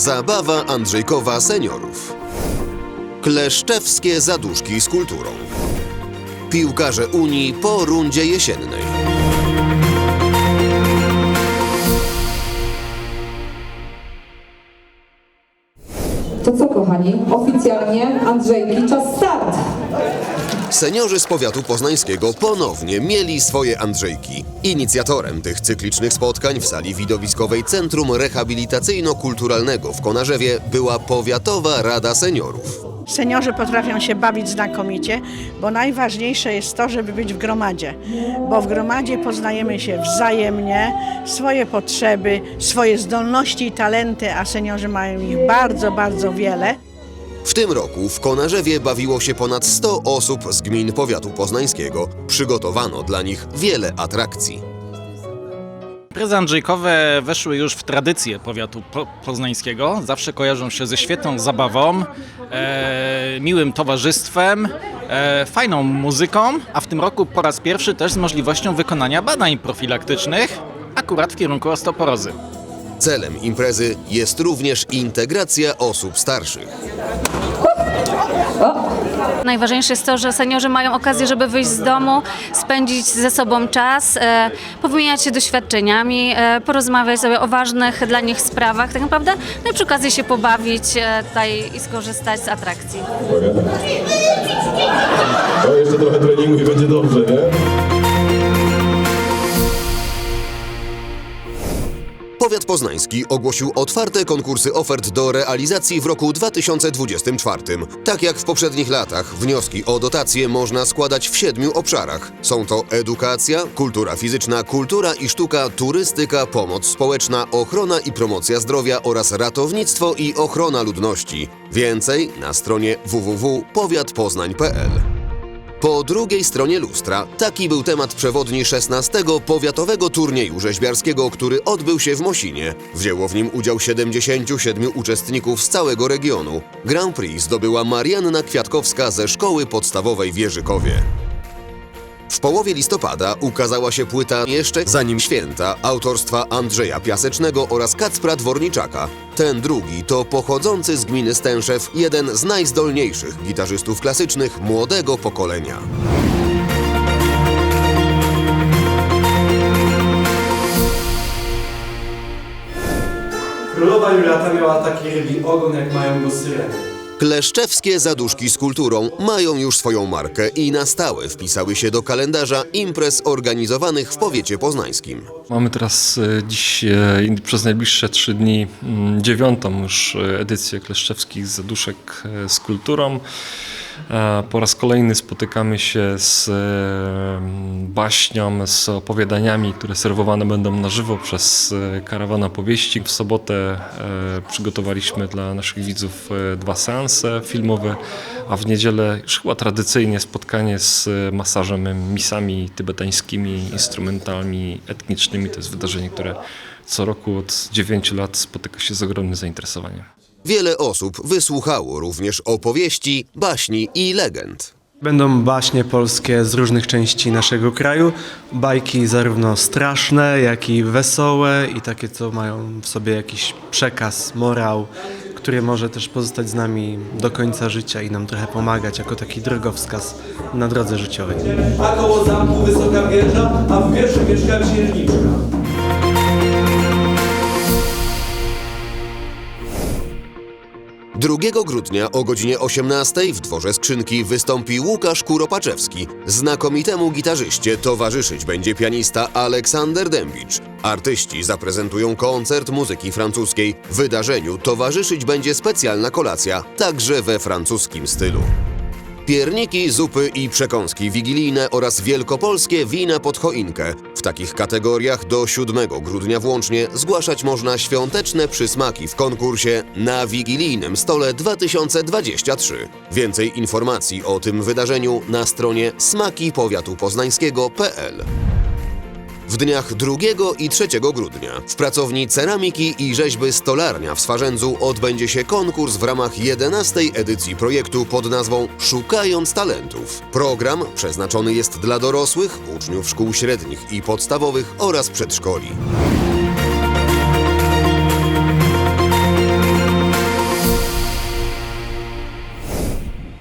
Zabawa Andrzejkowa seniorów. Kleszczewskie zaduszki z kulturą. Piłkarze Unii po rundzie jesiennej. To co kochani, oficjalnie Andrzejki, czas start! Seniorzy z powiatu poznańskiego ponownie mieli swoje Andrzejki. Inicjatorem tych cyklicznych spotkań w sali widowiskowej Centrum Rehabilitacyjno-Kulturalnego w Konarzewie była Powiatowa Rada Seniorów. Seniorzy potrafią się bawić znakomicie, bo najważniejsze jest to, żeby być w gromadzie. Bo w gromadzie poznajemy się wzajemnie, swoje potrzeby, swoje zdolności i talenty, a seniorzy mają ich bardzo, bardzo wiele. W tym roku w Konarzewie bawiło się ponad 100 osób z gmin powiatu poznańskiego. Przygotowano dla nich wiele atrakcji. Imprezy Andrzejkowe weszły już w tradycję powiatu po poznańskiego. Zawsze kojarzą się ze świetną zabawą, e, miłym towarzystwem, e, fajną muzyką, a w tym roku po raz pierwszy też z możliwością wykonania badań profilaktycznych, akurat w kierunku osteoporozy. Celem imprezy jest również integracja osób starszych. Najważniejsze jest to, że seniorzy mają okazję, żeby wyjść z domu, spędzić ze sobą czas, e, powymieniać się doświadczeniami, e, porozmawiać sobie o ważnych dla nich sprawach, tak naprawdę, no i przy okazji się pobawić e, tutaj i skorzystać z atrakcji. O, jeszcze trochę treningu i będzie dobrze, nie? Powiat poznański ogłosił otwarte konkursy ofert do realizacji w roku 2024. Tak jak w poprzednich latach, wnioski o dotacje można składać w siedmiu obszarach. Są to edukacja, kultura fizyczna, kultura i sztuka, turystyka, pomoc społeczna, ochrona i promocja zdrowia oraz ratownictwo i ochrona ludności. Więcej na stronie www.powiatpoznań.pl. Po drugiej stronie lustra taki był temat przewodni 16. powiatowego turnieju rzeźbiarskiego, który odbył się w Mosinie. Wzięło w nim udział 77 uczestników z całego regionu. Grand Prix zdobyła Marianna Kwiatkowska ze szkoły podstawowej w Jerzykowie. W połowie listopada ukazała się płyta Jeszcze zanim święta autorstwa Andrzeja Piasecznego oraz Kacpra Dworniczaka. Ten drugi to pochodzący z gminy Stęszew jeden z najzdolniejszych gitarzystów klasycznych młodego pokolenia. Królowa Juliata miała taki rybi ogon, jak mają go syreny. Kleszczewskie zaduszki z kulturą mają już swoją markę i na stałe wpisały się do kalendarza imprez organizowanych w powiecie poznańskim. Mamy teraz e, dziś e, przez najbliższe trzy dni mm, dziewiątą już e, edycję Kleszczewskich Zaduszek z kulturą. E, Po raz kolejny spotykamy się z e, baśnią, z opowiadaniami, które serwowane będą na żywo przez e, Karawana Powieści. W sobotę przygotowaliśmy dla naszych widzów dwa seanse filmowe, a w niedzielę już chyba tradycyjnie spotkanie z masażem, misami tybetańskimi, instrumentami etnicznymi. To jest wydarzenie, które co roku od 9 lat spotyka się z ogromnym zainteresowaniem. Wiele osób wysłuchało również opowieści, baśni i legend. Będą baśnie polskie z różnych części naszego kraju. Bajki zarówno straszne, jak i wesołe i takie, co mają w sobie jakiś przekaz, morał, który może też pozostać z nami do końca życia i nam trochę pomagać jako taki drogowskaz na drodze życiowej. A koło zamku wysoka wieża, a w wieży mieszka księżniczka. 2 grudnia o godzinie 18 w dworze skrzynki wystąpi Łukasz Kuropaczewski. Znakomitemu gitarzyście towarzyszyć będzie pianista Aleksander Dębicz. Artyści zaprezentują koncert muzyki francuskiej. Wydarzeniu towarzyszyć będzie specjalna kolacja, także we francuskim stylu. Pierniki, zupy i przekąski wigilijne oraz wielkopolskie wina pod choinkę. W takich kategoriach do 7 grudnia włącznie zgłaszać można świąteczne przysmaki w konkursie na wigilijnym stole 2023. Więcej informacji o tym wydarzeniu na stronie smakipowiatupoznańskiego.pl w dniach 2 i 3 grudnia w pracowni Ceramiki i Rzeźby Stolarnia w Swarzędzu odbędzie się konkurs w ramach 11. edycji projektu pod nazwą Szukając Talentów. Program przeznaczony jest dla dorosłych, uczniów szkół średnich i podstawowych oraz przedszkoli.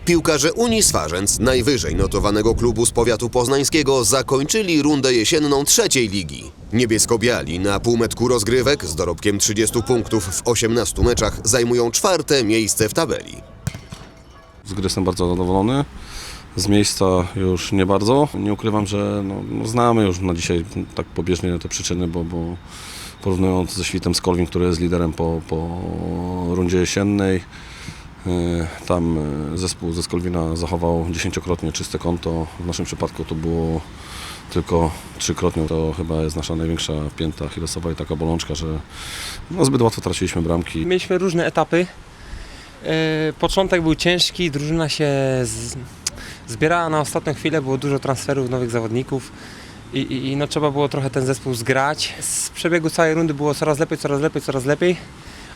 Piłkarze Unii Swarzędz, najwyżej notowanego klubu z powiatu poznańskiego, zakończyli rundę jesienną trzeciej ligi. Niebiesko-biali na półmetku rozgrywek z dorobkiem 30 punktów w 18 meczach zajmują czwarte miejsce w tabeli. Z gry jestem bardzo zadowolony. Z miejsca już nie bardzo. Nie ukrywam, że no, no znamy już na dzisiaj tak pobieżnie te przyczyny, bo, bo porównując ze Świtem Skolwin, który jest liderem po, po rundzie jesiennej, tam y, zespół ze Skolwina zachował dziesięciokrotnie czyste konto. W naszym przypadku to było tylko trzykrotnie. To chyba jest nasza największa pięta achillesowa i taka bolączka, że no, zbyt łatwo traciliśmy bramki. Mieliśmy różne etapy. E, Początek był ciężki, drużyna się zbierała na ostatnią chwilę, było dużo transferów nowych zawodników i, i, i no, trzeba było trochę ten zespół zgrać. Z przebiegu całej rundy było coraz lepiej, coraz lepiej, coraz lepiej,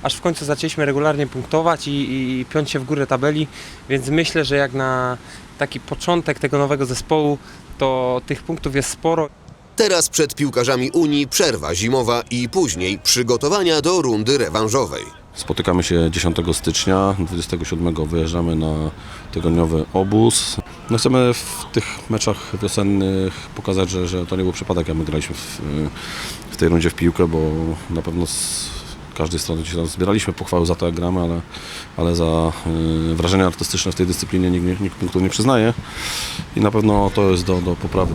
aż w końcu zaczęliśmy regularnie punktować i, i, piąć się w górę tabeli, więc myślę, że jak na taki początek tego nowego zespołu, to tych punktów jest sporo. Teraz przed piłkarzami Unii przerwa zimowa i później przygotowania do rundy rewanżowej. Spotykamy się 10 stycznia, 27 wyjeżdżamy na tygodniowy obóz. No chcemy w tych meczach wiosennych pokazać, że, że to nie był przypadek, jak my graliśmy w, w tej rundzie w piłkę, bo na pewno z każdej strony tam zbieraliśmy pochwały za to, jak gramy, ale, ale za y, wrażenia artystyczne w tej dyscyplinie nikt, nikt punktów nie przyznaje i na pewno to jest do, do poprawy.